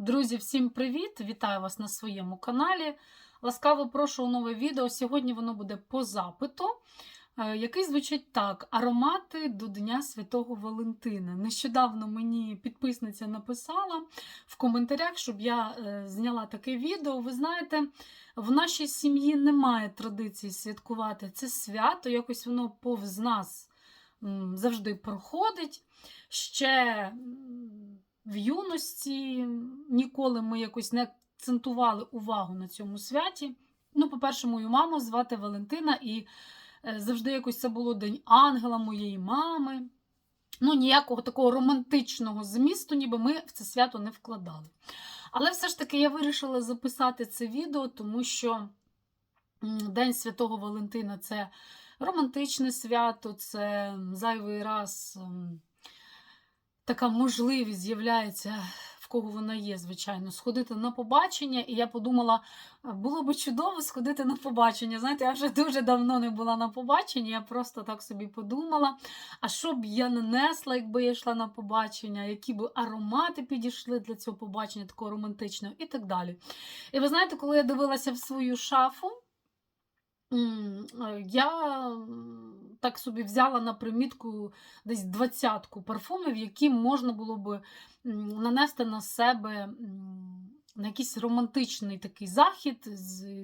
Друзі, всім привіт! Вітаю вас на своєму каналі. Ласкаво прошу у нове відео. Сьогодні воно буде по запиту, е, який звучить так: аромати до Дня Святого Валентина. Нещодавно мені підписниця написала в коментарях, щоб я е, зняла таке відео. Ви знаєте, в нашій сім'ї немає традиції святкувати це свято, якось воно повз нас завжди проходить. Ще в юності ніколи ми якось не акцентували увагу на цьому святі. Ну, по-перше, мою маму звати Валентина, і е, завжди якось це було День ангела моєї мами. Ну, ніякого такого романтичного змісту, ніби ми в це свято не вкладали. Але все ж таки я вирішила записати це відео, тому що День Святого Валентина це романтичне свято, це зайвий раз. Така можливість з'являється, в кого вона є, звичайно, сходити на побачення. І я подумала, було би чудово сходити на побачення. Знаєте, я вже дуже давно не була на побаченні, я просто так собі подумала, а що б я нанесла, якби я йшла на побачення, які б аромати підійшли для цього побачення, такого романтичного, і так далі. І ви знаєте, коли я дивилася в свою шафу, я так собі взяла на примітку десь двадцятку парфумів, які можна було би нанести на себе на якийсь романтичний такий захід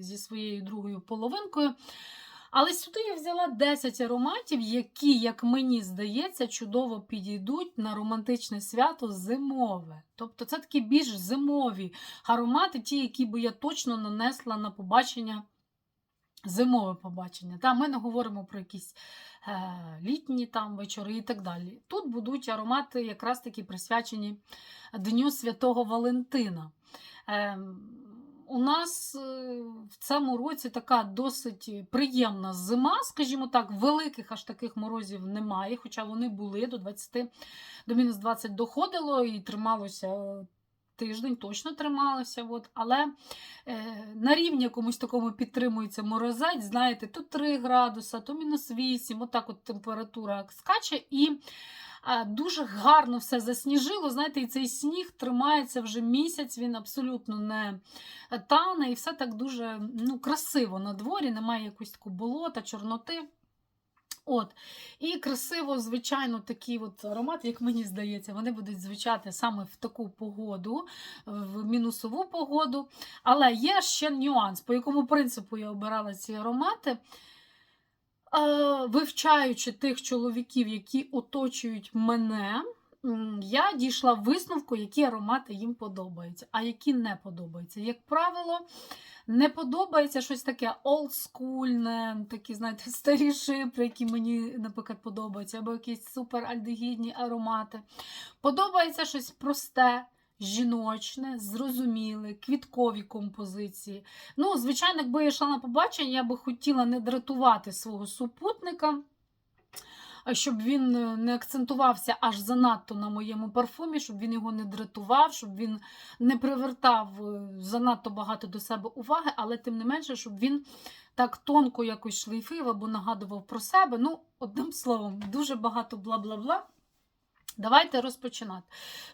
зі своєю другою половинкою. Але сюди я взяла 10 ароматів, які, як мені здається, чудово підійдуть на романтичне свято зимове. Тобто це такі більш зимові аромати, ті, які би я точно нанесла на побачення, зимове побачення. Та, ми не говоримо про якісь е, літні там вечори і так далі. Тут будуть аромати якраз таки присвячені Дню Святого Валентина. Е, у нас е, в цьому році така досить приємна зима, скажімо так, великих аж таких морозів немає, хоча вони були до 20, до мінус 20 доходило і трималося е, тиждень, точно трималося. От. Але е, на рівні якомусь такому підтримується морозець, знаєте, то 3 градуса, то мінус 8, отак от температура скаче. І Дуже гарно все засніжило. Знаєте, і цей сніг тримається вже місяць, він абсолютно не тане, і все так дуже ну, красиво на дворі, немає якоїсь такого болота, чорноти. От. І красиво, звичайно, такі от аромати, як мені здається, вони будуть звучати саме в таку погоду, в мінусову погоду. Але є ще нюанс, по якому принципу я обирала ці аромати. Е, Вивчаючи тих чоловіків, які оточують мене, я дійшла висновку, які аромати їм подобаються, а які не подобаються. Як правило, не подобається щось таке олдскульне, такі, знаєте, старі шипри, які мені, наприклад, подобаються, або якісь суперальдегідні аромати. Подобається щось просте. Жіночне, зрозуміле, квіткові композиції. Ну, звичайно, якби я йшла на побачення, я би хотіла не дратувати свого супутника, щоб він е, не акцентувався аж занадто на моєму парфумі, щоб він його не дратував, щоб він не привертав е, занадто багато до себе уваги, але тим не менше, щоб він так тонко якось шлейфив або нагадував про себе. Ну, одним словом, дуже багато бла-бла-бла. Давайте розпочинати.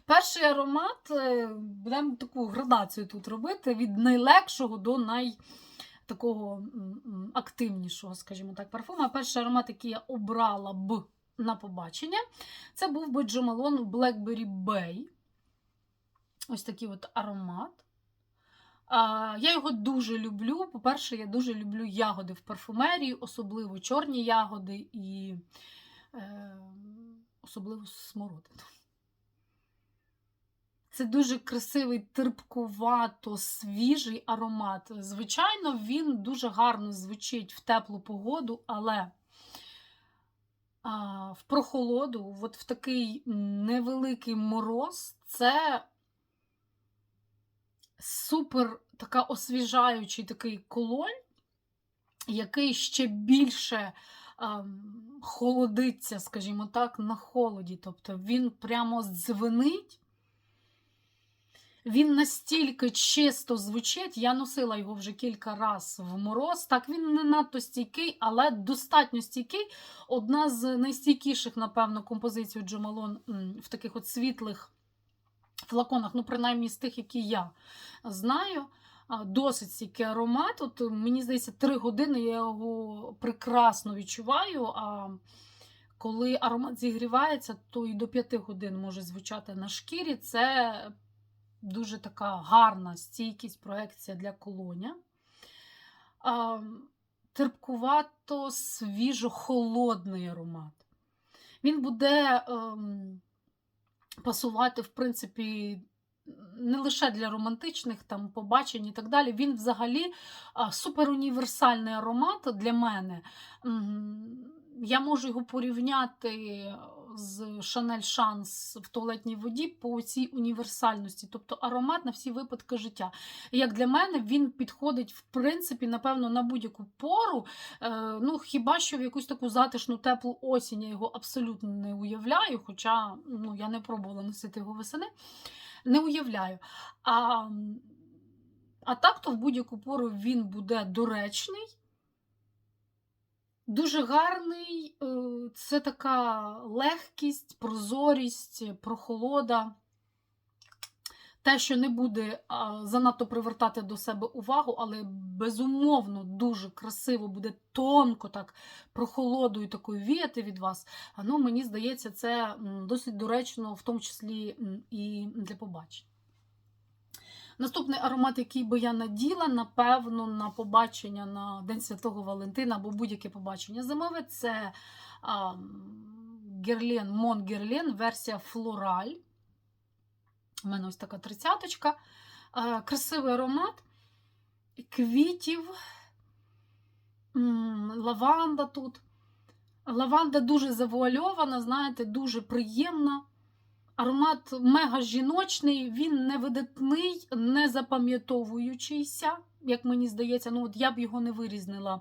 Перший аромат, е, будемо таку градацію тут робити від найлегшого до най такого активнішого, скажімо так, парфума. Перший аромат, який я обрала б на побачення, це був би Джомалон Blackberry Bay. Ось такий от аромат. Я його дуже люблю. По-перше, я дуже люблю ягоди в парфумерії, особливо чорні ягоди і е, особливо смородину. Це дуже красивий, терпкувато, свіжий аромат. Звичайно, він дуже гарно звучить в теплу погоду, але а, в прохолоду, от в такий невеликий мороз, це супер така освіжаючий такий колонь, який ще більше холодиться, скажімо так, на холоді. Тобто він прямо дзвенить. Він настільки чисто звучить, я носила його вже кілька разів в мороз. Так, він не надто стійкий, але достатньо стійкий. Одна з найстійкіших, напевно, композицій Джомалон в таких от світлих флаконах, ну, принаймні з тих, які я знаю. Досить стійкий аромат. От мені здається, три години я його прекрасно відчуваю. А коли аромат зігрівається, то і до п'яти годин може звучати на шкірі. Це дуже така гарна стійкість, проекція для колоня. Терпкувато свіжо-холодний аромат. Він буде ем, пасувати, в принципі, не лише для романтичних там побачень і так далі. Він взагалі суперуніверсальний аромат для мене. Я можу його порівняти з Chanel Chance в туалетній воді по цій універсальності, тобто аромат на всі випадки життя. Як для мене, він підходить, в принципі, напевно, на будь-яку пору. Е, ну, хіба що в якусь таку затишну теплу осінь я його абсолютно не уявляю, хоча ну, я не пробувала носити його весени. Не уявляю. А, а так, то в будь-яку пору він буде доречний. Дуже гарний, е, це така легкість, прозорість, прохолода. Те, що не буде занадто привертати до себе увагу, але безумовно дуже красиво буде тонко так прохолодою такою віяти від вас. Ну, мені здається, це досить доречно, в тому числі і для побачень. Наступний аромат, який би я наділа, напевно, на побачення на День Святого Валентина або будь-яке побачення зимове, це а, Герлен, Мон Герлен, версія Флораль. У мене ось така тридцяточка. Красивий аромат квітів, лаванда тут. Лаванда дуже завуальована, знаєте, дуже приємна. Аромат мега жіночний, він не видатний, не запам'ятовуючийся, як мені здається. Ну, от я б його не вирізнила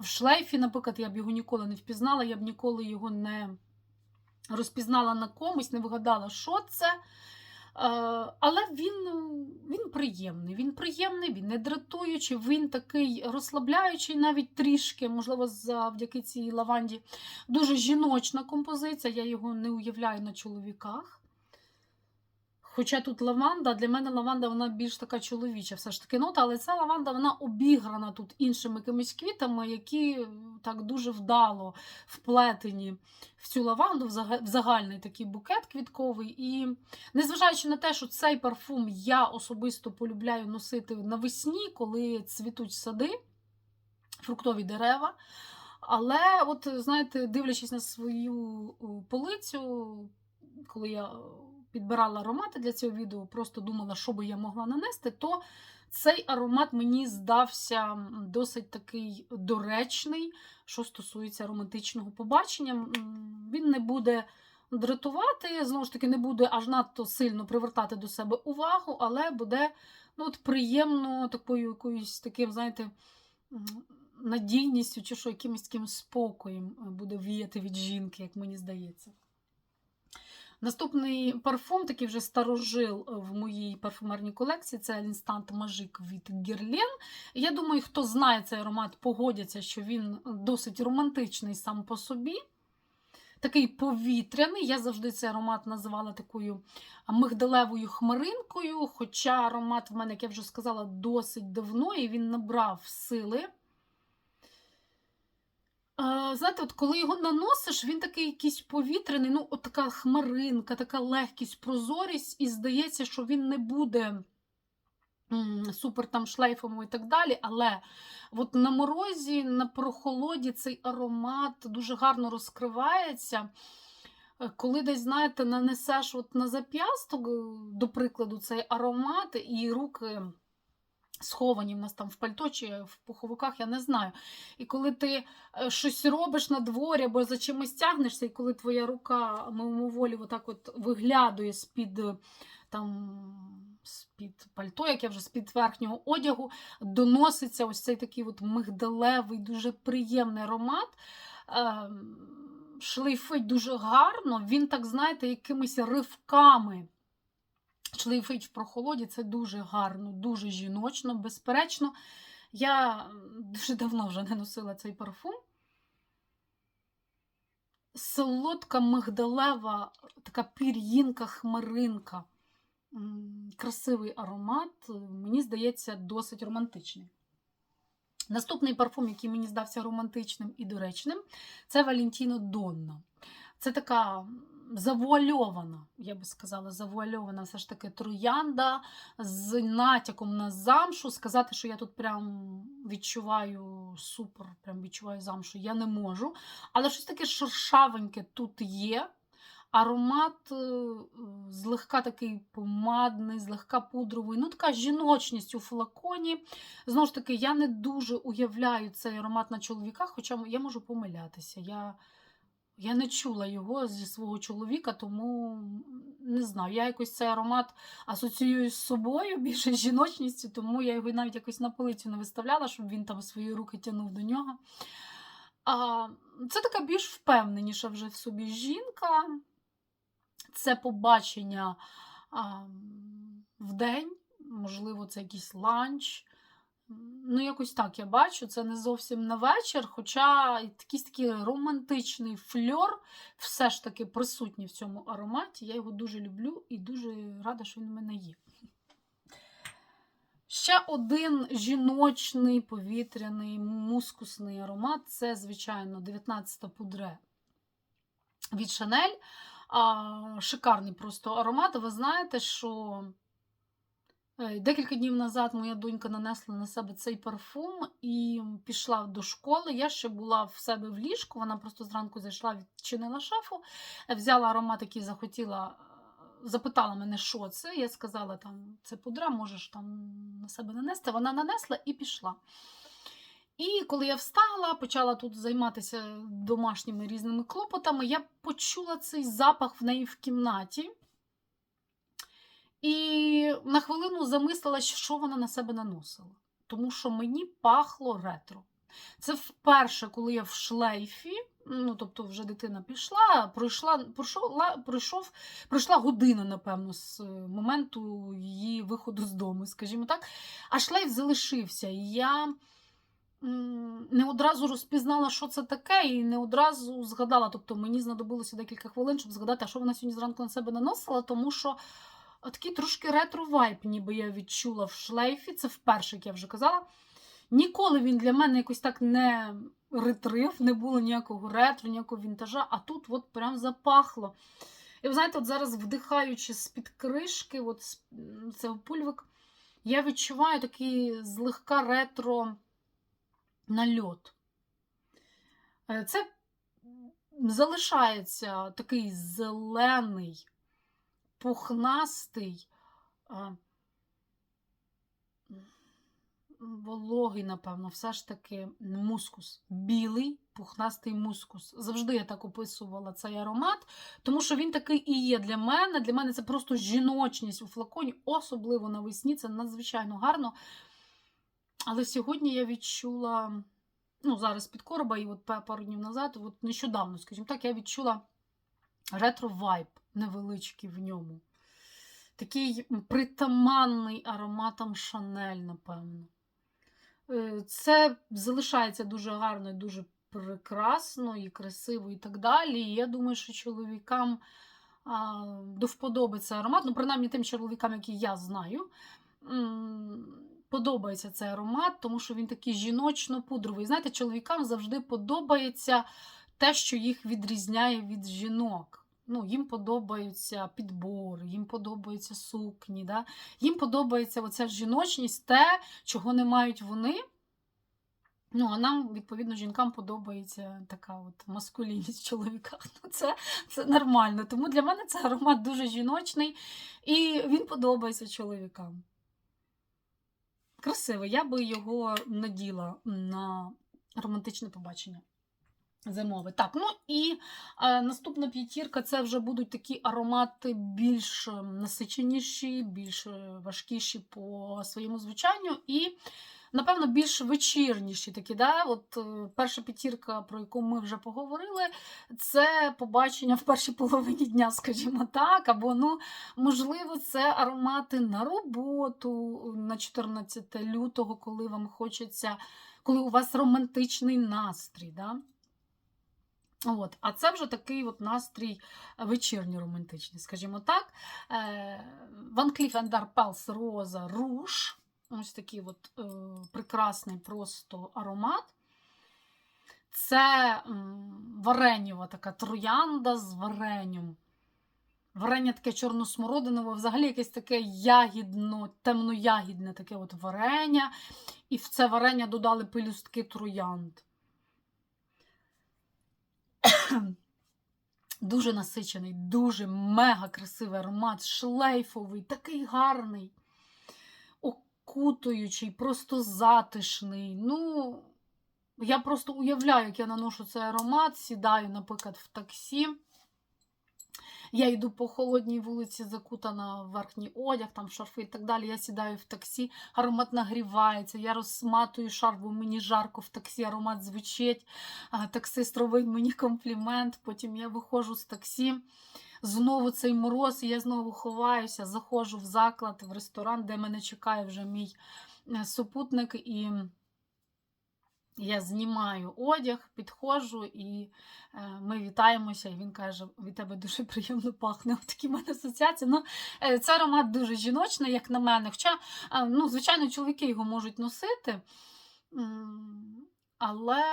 в шлейфі, наприклад, я б його ніколи не впізнала, я б ніколи його не розпізнала на комусь, не вигадала, що це. Е, Але він, він приємний. Він приємний, він не дратуючий, він такий розслабляючий, навіть трішки, можливо, завдяки цій лаванді. Дуже жіночна композиція, я його не уявляю на чоловіках. Хоча тут лаванда, для мене лаванда вона більш така чоловіча, все ж таки нота, але ця лаванда вона обіграна тут іншими якимись квітами, які так дуже вдало вплетені в цю лаванду, в загальний такий букет квітковий. І незважаючи на те, що цей парфум я особисто полюбляю носити навесні, коли цвітуть сади, фруктові дерева. Але, от, знаєте, дивлячись на свою полицю, коли я підбирала аромати для цього відео, просто думала, що би я могла нанести, то цей аромат мені здався досить такий доречний, що стосується романтичного побачення. Він не буде дратувати, знову ж таки, не буде аж надто сильно привертати до себе увагу, але буде ну, от, приємно такою якоюсь таким, знаєте, надійністю чи що якимось таким спокоєм е, буде віяти від жінки, як мені здається. Наступний парфум, такий вже старожил е, в моїй парфумерній колекції, це Instant Magic від Guerlain. Я думаю, хто знає цей аромат, погодяться, що він досить романтичний сам по собі. Такий повітряний. Я завжди цей аромат називала такою мигдалевою хмаринкою. Хоча аромат в мене, як я вже сказала, досить давно, і він набрав сили. Знаєте, от коли його наносиш, він такий якийсь повітряний, ну, от така хмаринка, така легкість, прозорість, і здається, що він не буде супер там шлейфом і так далі. Але от на морозі, на прохолоді цей аромат дуже гарно розкривається. Е, Коли десь, знаєте, нанесеш от на зап'ясток, е, до прикладу, цей аромат, і руки сховані в нас там в пальто чи в пуховиках, я не знаю. І коли ти е, щось робиш на дворі або за чимось тягнешся, і коли твоя рука мимоволі отак от виглядує з-під е, там. З-під пальто, як я вже з-під верхнього одягу, доноситься ось цей такий от мигдалевий, дуже приємний аромат. Ем, Шлейфить дуже гарно, він, так знаєте, якимись ривками шлейфить в прохолоді. Це дуже гарно, дуже жіночно, безперечно. Я дуже давно вже не носила цей парфум. Солодка мигдалева, така пір'їнка, хмаринка. красивий аромат, мені здається, досить романтичний. Наступний парфум, який мені здався романтичним і доречним, це Валентіно Донна. Це така завуальована, я би сказала, завуальована все ж таки троянда з натяком на замшу. Сказати, що я тут прям відчуваю супер, прям відчуваю замшу, я не можу. Але щось таке шершавеньке тут є. Аромат е, злегка такий помадний, злегка пудровий, ну така жіночність у флаконі. Знову ж таки, я не дуже уявляю цей аромат на чоловіках, хоча я можу помилятися. Я, я не чула його зі свого чоловіка, тому не знаю. Я якось цей аромат асоціюю з собою, більше з жіночністю, тому я його навіть якось на полицю не виставляла, щоб він там свої руки тягнув до нього. А, Це така більш впевненіша вже в собі жінка. Це побачення а, в день, можливо, це якийсь ланч. Ну, якось так я бачу, це не зовсім на вечір, хоча якийсь такий романтичний фльор все ж таки присутній в цьому ароматі. Я його дуже люблю і дуже рада, що він у мене є. Ще один жіночний повітряний мускусний аромат це, звичайно, 19 пудре від. А, Шикарний просто аромат. Ви знаєте, що декілька днів назад моя донька нанесла на себе цей парфум і пішла до школи. Я ще була в себе в ліжку, вона просто зранку зайшла, відчинила шафу, е, взяла аромат, який захотіла. Запитала мене, що це. Я сказала, там, це пудра, можеш там на себе нанести. Вона нанесла і пішла. І коли я встала, почала тут займатися домашніми різними клопотами, я почула цей запах в неї в кімнаті. І на хвилину замислилася, що вона на себе наносила. Тому що мені пахло ретро. Це вперше, коли я в шлейфі, ну тобто вже дитина пішла, пройшла, пройшла, пройшов, пройшла година, напевно, з моменту її виходу з дому, скажімо так, а шлейф залишився. І я не одразу розпізнала, що це таке, і не одразу згадала. Тобто мені знадобилося декілька хвилин, щоб згадати, а що вона сьогодні зранку на себе наносила, тому що такий трошки ретро-вайп, ніби я відчула в шлейфі. Це вперше, як я вже казала. Ніколи він для мене якось так не ретрив, не було ніякого ретро, ніякого вінтажа, а тут от прям запахло. І ви знаєте, от зараз вдихаючи з-під кришки, от це пульвик, я відчуваю такий злегка ретро нальот. Е, Це залишається такий зелений, пухнастий, вологий, напевно, все ж таки мускус. Білий, пухнастий мускус. Завжди я так описувала цей аромат, тому що він такий і є для мене. Для мене це просто жіночність у флаконі, особливо навесні. Це надзвичайно гарно. Але сьогодні я відчула, ну, зараз під короба, і от пару днів назад, от нещодавно, скажімо так, я відчула ретро-вайб невеличкий в ньому. Такий притаманний ароматом Шанель, напевно. Е, Це залишається дуже гарно, дуже прекрасно і красиво, і так далі. І я думаю, що чоловікам до вподоби цей аромат, ну, принаймні тим чоловікам, які я знаю подобається цей аромат, тому що він такий жіночно-пудровий. Знаєте, чоловікам завжди подобається те, що їх відрізняє від жінок. Ну, Їм подобаються підбори, їм подобаються сукні. Да? Їм подобається оця жіночність, те, чого не мають вони. Ну, а нам, відповідно, жінкам подобається така от маскулінність в чоловіках. Ну, Це це нормально. Тому для мене цей аромат дуже жіночний і він подобається чоловікам красивий. Я би його наділа на романтичне побачення. Зимове. Так, ну і е, наступна п'ятірка це вже будуть такі аромати більш насиченіші, більш важкіші по своєму звучанню. І напевно, більш вечірніші такі. Да? От е, Перша п'ятірка, про яку ми вже поговорили, це побачення в першій половині дня, скажімо так. Або, ну, можливо, це аромати на роботу на 14 лютого, коли вам хочеться, коли у вас романтичний настрій. Да? От. А це вже такий от настрій вечірній романтичний, скажімо так. Е, Van Cleef Arpels Rosa Rouge. Ось такий от, е, прекрасний просто аромат. Це м, варенєва така троянда з варенням. Варення таке чорносмородинове, взагалі якесь таке ягідно, темноягідне таке от варення. І в це варення додали пелюстки троянд. Дуже насичений, дуже мега красивий аромат, шлейфовий, такий гарний, окутуючий, просто затишний. Ну, я просто уявляю, як я наношу цей аромат, сідаю, наприклад, в таксі. Я йду по холодній вулиці, закутана в верхній одяг, там шарфи і так далі. Я сідаю в таксі, аромат нагрівається, я розматую шарф, бо мені жарко в таксі, аромат звучить. Таксист робить мені комплімент. Потім я виходжу з таксі. Знову цей мороз, і я знову ховаюся, заходжу в заклад, в ресторан, де мене чекає вже мій е, супутник. І я знімаю одяг, підходжу, і е, ми вітаємося. І він каже: від тебе дуже приємно пахне. Такі в мене асоціації. Ну, е, це аромат дуже жіночний, як на мене. Хоча, е, ну, звичайно, чоловіки його можуть носити. Але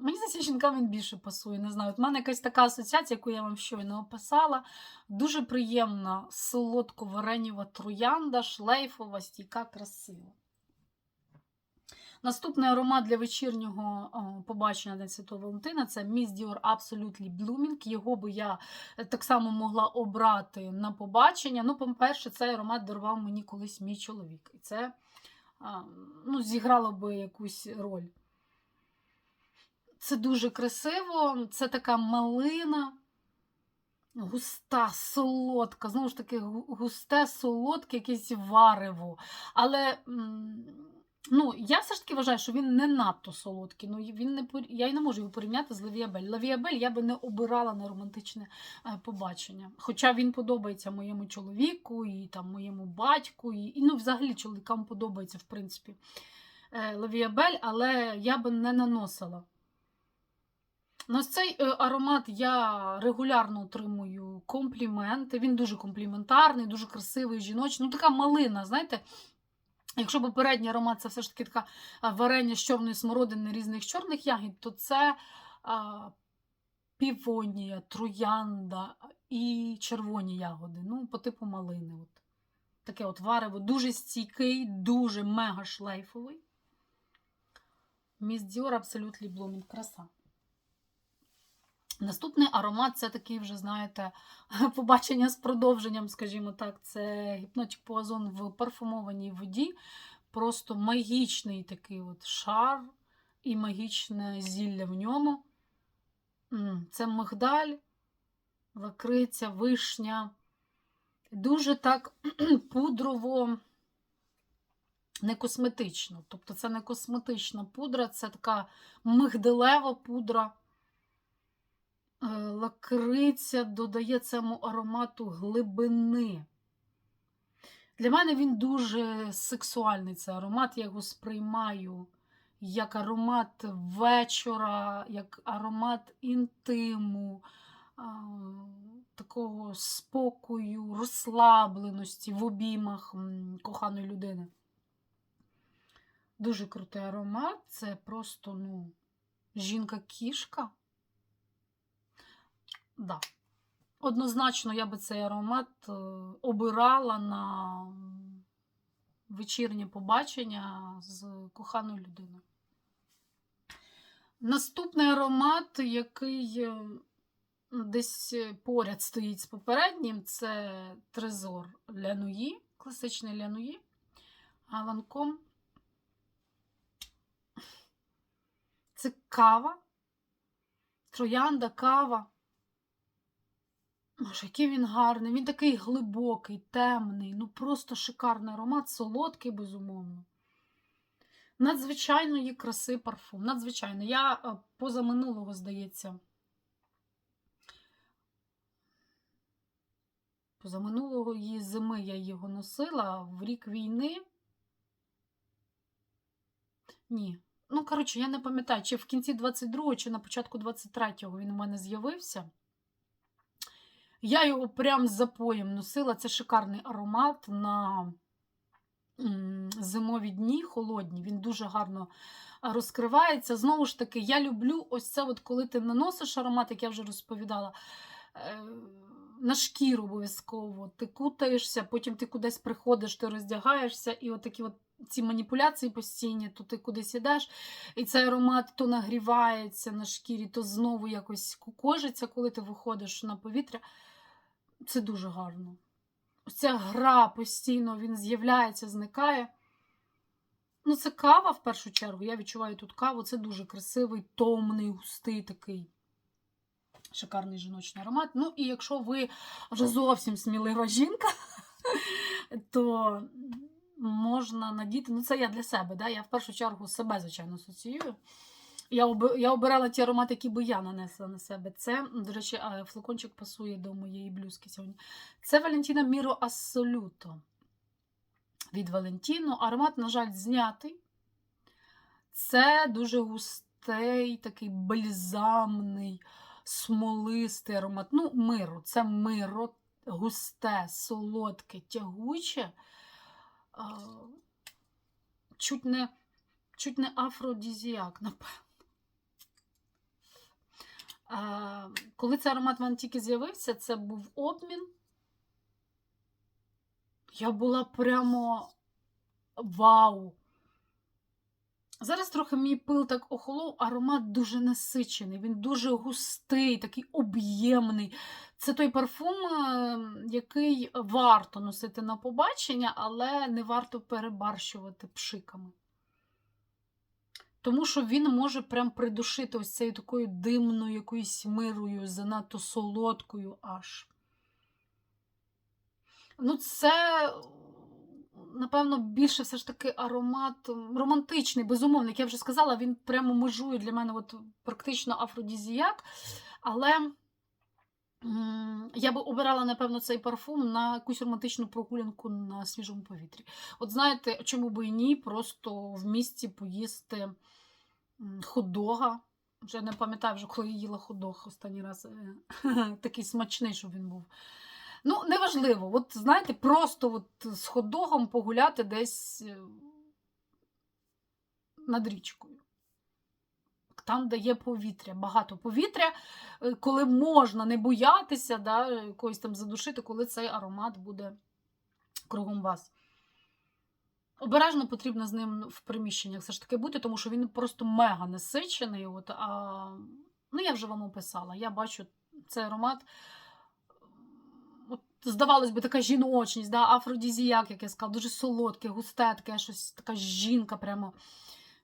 мені здається, жінкам він більше пасує. Не знаю. От мене якась така асоціація, яку я вам щойно описала. Дуже приємна, солодко-варенєва троянда, шлейфова, стійка, красива. Наступний аромат для вечірнього побачення День Святого Валентина це Miss Dior Absolutely Blooming. Його би я е, так само могла обрати на побачення. Ну, по-перше, цей аромат дарував мені колись мій чоловік. І це ну, зіграло би якусь роль. Це дуже красиво, це така малина. Густа, солодка, знову ж таки, густе, солодке, якесь варево. Але ну, я все ж таки вважаю, що він не надто солодкий. Ну, він не, я й не можу його порівняти з Лавіабель. Лавіабель я би не обирала на романтичне е, побачення. Хоча він подобається моєму чоловіку, і там, моєму батьку, і, і ну, взагалі чоловікам подобається, в принципі, е, Лавіабель, але я би не наносила. На цей е, аромат я регулярно отримую компліменти. Він дуже компліментарний, дуже красивий, жіночний. Ну, така малина, знаєте. Якщо попередній аромат це все ж таки така варення з чорної смородини різних чорних ягід, то це а, півонія, троянда і червоні ягоди. Ну, по типу малини. От. Таке от варево, дуже стійкий, дуже мега шлейфовий. Міс Dior Absolutely Blooming. Краса. Наступний аромат це такий вже, знаєте, побачення з продовженням, скажімо так, це Poison в парфумованій воді. Просто магічний такий от шар і магічне зілля в ньому. Це мигдаль, лакриця, вишня. Дуже так пудрово, не косметично. Тобто це не косметична пудра, це така мигдалева пудра. Е, Лакриця додає цьому аромату глибини. Для мене він дуже сексуальний цей аромат. Я його сприймаю як аромат вечора, як аромат інтиму, такого спокою, розслабленості в обіймах коханої людини. Дуже крутий аромат. Це просто ну, жінка-кішка. Да. Однозначно, я би цей аромат е, обирала на вечірнє побачення з коханою людиною. Наступний аромат, який е, десь поряд стоїть з попереднім, це Трезор Лянуї, класичний Лянуї, Ланком. Це кава, троянда, кава. Боже, який він гарний, він такий глибокий, темний, ну просто шикарний аромат, солодкий, безумовно. Надзвичайної краси парфум. Надзвичайно. Я е, позаминулого, здається. Позаминулого її зими я його носила в рік війни. Ні, Ну, коротше, я не пам'ятаю, чи в кінці 22-го, чи на початку 23-го він у мене з'явився. Я його прям з запоєм носила. Це шикарний аромат на зимові дні, холодні. Він дуже гарно розкривається. Знову ж таки, я люблю ось це, от коли ти наносиш аромат, як я вже розповідала. е, На шкіру обов'язково. Ти кутаєшся, потім ти кудись приходиш, ти роздягаєшся, і такі от ці маніпуляції постійні, то ти кудись ідеш, і цей аромат то нагрівається на шкірі, то знову якось кукожиться, коли ти виходиш на повітря. Це дуже гарно. Ось ця гра постійно він з'являється, зникає. Ну, це кава в першу чергу. Я відчуваю тут каву. Це дуже красивий, томний, густий такий шикарний жіночний аромат. Ну, і якщо ви вже зовсім смілива жінка, то можна надіти. Ну, це я для себе. Да? Я в першу чергу себе, звичайно, асоціюю. Я, я обирала ті аромати, які би я нанесла на себе. Це, до речі, флакончик пасує до моєї блюзки сьогодні. Це Валентіна Міро Ассолюто. Від Валентіно. Аромат, на жаль, знятий. Це дуже густий, такий бальзамний, смолистий аромат. Ну, миру. Це миро, густе, солодке, тягуче. Чуть не, чуть не афродізіак, напевно. Коли цей аромат в мене тільки з'явився, це був обмін. Я була прямо вау! Зараз трохи мій пил так охолов, аромат дуже насичений, він дуже густий, такий об'ємний. Це той парфум, е, який варто носити на побачення, але не варто перебарщувати пшиками. Тому що він може прям придушити ось цією такою димною якоюсь мирою, занадто солодкою аж. Ну, це, напевно, більше все ж таки аромат романтичний, безумовно, як я вже сказала, він прямо межує для мене от, практично афродізіяк. Але я би обирала, напевно, цей парфум на якусь романтичну прогулянку на свіжому повітрі. От знаєте, чому би і ні, просто в місті поїсти хот-дога. Вже не пам'ятаю, вже коли їла хот-дог останній раз. е, Такий смачний, щоб він був. Ну, неважливо. От знаєте, просто от з хот-догом погуляти десь е, над річкою. Там, де є повітря, багато повітря, е, коли можна не боятися, да, якоїсь там задушити, коли цей аромат буде кругом вас. Обережно потрібно з ним в приміщеннях все ж таки бути, тому що він просто мега насичений. От, а, ну, я вже вам описала. Я бачу цей аромат. От, здавалось би, така жіночність, да, афродізіяк, як я сказала, дуже солодке, густе, таке щось, така жінка, прямо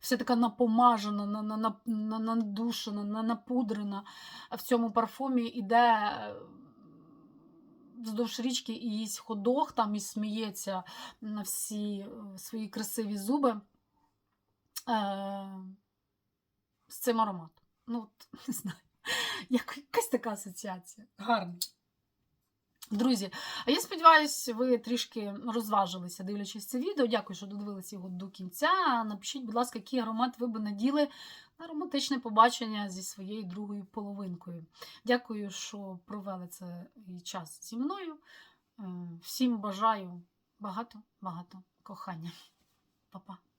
вся така напомажена, на, на, на, на, надушена, напудрена. В цьому парфумі іде е, вздовж річки і їсть ходох, там і сміється на всі е, свої красиві зуби е, з цим ароматом. Ну, от, не знаю, як, якась така асоціація. Гарна. Друзі, а я сподіваюся, ви трішки розважилися, дивлячись це відео. Дякую, що додивилися його до кінця. Напишіть, будь ласка, який аромат ви би наділи на романтичне побачення зі своєю другою половинкою. Дякую, що провели цей час зі мною. Е, Всім бажаю багато-багато кохання. Па-па.